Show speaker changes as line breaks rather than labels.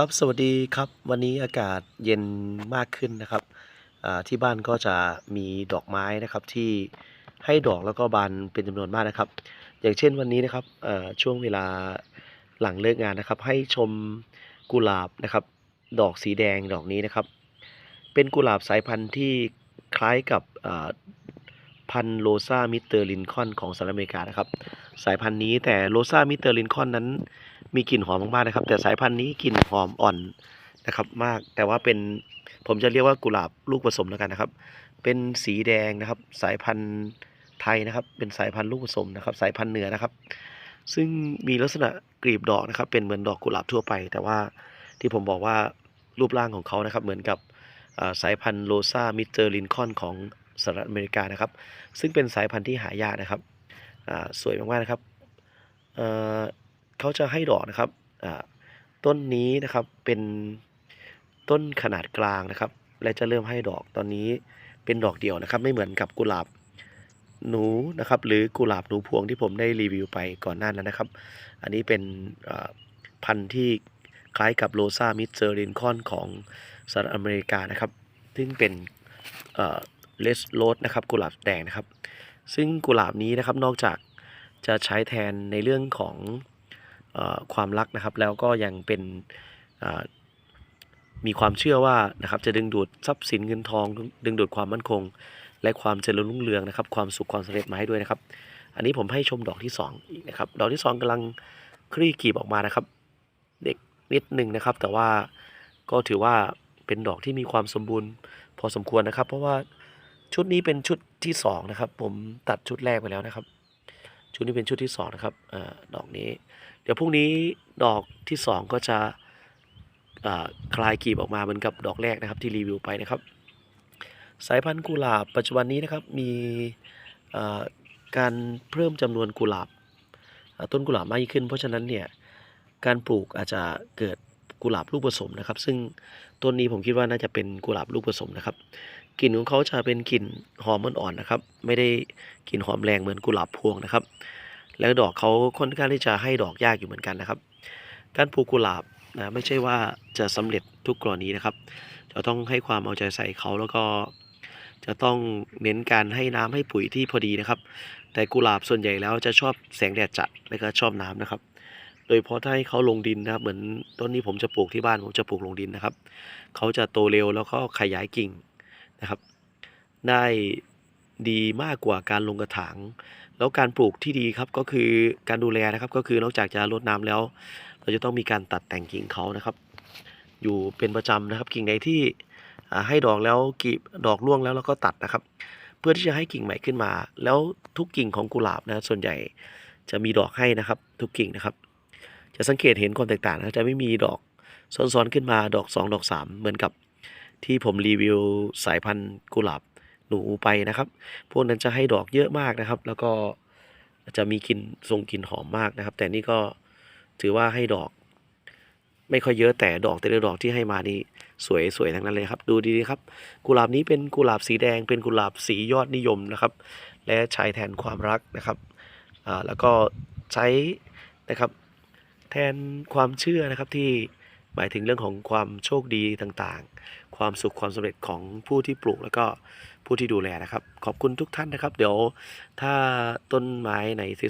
ครับสวัสดีครับวันนี้อากาศเย็นมากขึ้นนะครับที่บ้านก็จะมีดอกไม้นะครับที่ให้ดอกแล้วก็บานเป็นจำนวนมากนะครับ อย่างเช่นวันนี้นะครับช่วงเวลาหลังเลิกงานนะครับ ให้ชมกุหลาบนะครับ ดอกสีแดงดอกนี้นะครับ เป็นกุหลาบสายพันธุ์ที่คล้ายกับพันธุ์โรซามิเตอร์ลินคอนของสหรัฐอเมริกานะครับ สายพันธุ์นี้แต่โรซามิเตอร์ลินคอนนั้น มีกลิ่นหอมมากๆนะครับ แต่สายพันธุ์นี้กลิ่นหอมอ่อนนะครับมาก แต่ว่าเป็นผมจะเรียกว่ากุหลาบลูกผสมแล้วกันนะครับ เป็นสีแดงนะครับ สายพันธุ์ไทยนะครับ เป็นสายพันธุ์ลูกผสมนะครับ สายพันธุ์เหนือนะครับ ซึ่งมีลักษณะกลีบดอกนะครับ เป็นเหมือนดอกกุหลาบทั่วไป แต่ว่าที่ผมบอกว่ารูปร่างของเขานะครับ เหมือนกับสายพันธุ์โรซามิเตอร์ลินคอนของสหรัฐอเมริกานะครับ ซึ่งเป็นสายพันธุ์ที่หายากนะครับสวยมากๆนะครับ เขาจะให้ดอกนะครับต้นนี้นะครับเป็นต้นขนาดกลางนะครับ และจะเริ่มให้ดอกตอนนี้เป็นดอกเดียวนะครับ ไม่เหมือนกับกุหลาบหนูนะครับ หรือกุหลาบหนูพวงที่ผมได้รีวิวไปก่อนหน้านั้นนะครับ อันนี้เป็นพันธุ์ที่คล้ายกับโรซามิเซอร์ลินคอนของสหรัฐอเมริกานะครับ ซึ่งเป็นเลสโรสนะครับกุหลาบแดงนะครับ ซึ่งกุหลาบนี้นะครับนอกจากจะใช้แทนในเรื่องของ ความรักนะครับ แล้วก็ยังเป็นมีความเชื่อว่านะครับจะดึงดูดทรัพย์สินเงินทอง ดึงดูดความมั่นคง และความเจริญรุ่งเรืองนะครับ ความสุขความสำเร็จมาให้ด้วยนะครับ อันนี้ผมให้ชมดอกที่สองอีกนะครับดอกที่สองกำลังคลี่กลีบออกมานะครับ เด็กนิดหนึ่งนะครับ แต่ว่าก็ถือว่าเป็นดอกที่มีความสมบูรณ์ พอสมควรนะครับ เพราะว่าชุดนี้เป็นชุดที่สองนะครับ ผมตัดชุดแรกไปแล้วนะครับ ชุดนี้เป็นชุดที่สองนะครับอดอกนี้ เดี๋ยวพรุ่งนี้ดอกที่สองก็จะคลายกลีบออกมาเหมือนกับดอกแรกนะครับที่รีวิวไปนะครับ สายพันธุ์กุหลาบปัจจุบันนี้นะครับมีการเพิ่มจำนวนกุหลาบต้นกุหลาบมากยิ่งขึ้น เพราะฉะนั้นเนี่ยการปลูกอาจจะเกิดกุหลาบลูกผสมนะครับ ซึ่งต้นนี้ผมคิดว่าน่าจะเป็นกุหลาบลูกผสมนะครับ กลิ่นของเขาจะเป็นกลิ่นหอมอ่อนๆนะครับ ไม่ได้กลิ่นหอมแรงเหมือนกุหลาบพวงนะครับ แล้วดอกเขาค่อนข้างที่จะให้ดอกยากอยู่เหมือนกันนะครับ การปลูกกุหลาบนะไม่ใช่ว่าจะสำเร็จทุกกรณีนะครับจะต้องให้ความเอาใจใส่เขาแล้วก็จะต้องเน้นการให้น้ำให้ปุ๋ยที่พอดีนะครับ แต่กุหลาบส่วนใหญ่แล้วจะชอบแสงแดดจัดและก็ชอบน้ำนะครับ โดยเฉพาะถ้าให้เขาลงดินนะครับ เหมือนต้นนี้ผมจะปลูกที่บ้านผมจะปลูกลงดินนะครับ เขาจะโตเร็วแล้วก็ขยายกิ่ง นะครับ ได้ดีมากกว่าการลงกระถาง แล้วการปลูกที่ดีครับก็คือการดูแลนะครับ ก็คือนอกจากจะรดน้ำแล้ว เราจะต้องมีการตัดแต่งกิ่งเขานะครับ อยู่เป็นประจำนะครับ กิ่งใดที่ให้ดอกแล้วกีบดอกร่วงแล้วเราก็ตัดนะครับ เพื่อที่จะให้กิ่งใหม่ขึ้นมา แล้วทุกกิ่งของกุหลาบนะส่วนใหญ่จะมีดอกให้นะครับ ทุกกิ่งนะครับ จะสังเกตเห็นความแตกต่างนะจะไม่มีดอกซ้อนๆขึ้นมาดอกสองดอกสามเหมือนกับ ที่ผมรีวิวสายพันธุ์กุหลาบหนูไปนะครับ พวกนั้นจะให้ดอกเยอะมากนะครับ แล้วก็จะมีกลิ่นทรงกลิ่นหอมมากนะครับ แต่นี่ก็ถือว่าให้ดอก ไม่ค่อยเยอะแต่ดอกแต่ละดอกที่ให้มานี่สวยสวยทั้งนั้นเลยครับ ดูดีๆครับ กุหลาบนี้เป็นกุหลาบสีแดง เป็นกุหลาบสียอดนิยมนะครับ และใช้แทนความรักนะครับอ่าแล้วก็ใช้นะครับ แทนความเชื่อนะครับที่หมายถึงเรื่องของความโชคดีต่างๆ ความสุขความสำเร็จของผู้ที่ปลูกแล้วก็ผู้ที่ดูแลนะครับ ขอบคุณทุกท่านนะครับ เดี๋ยวถ้าต้นไม้ไหน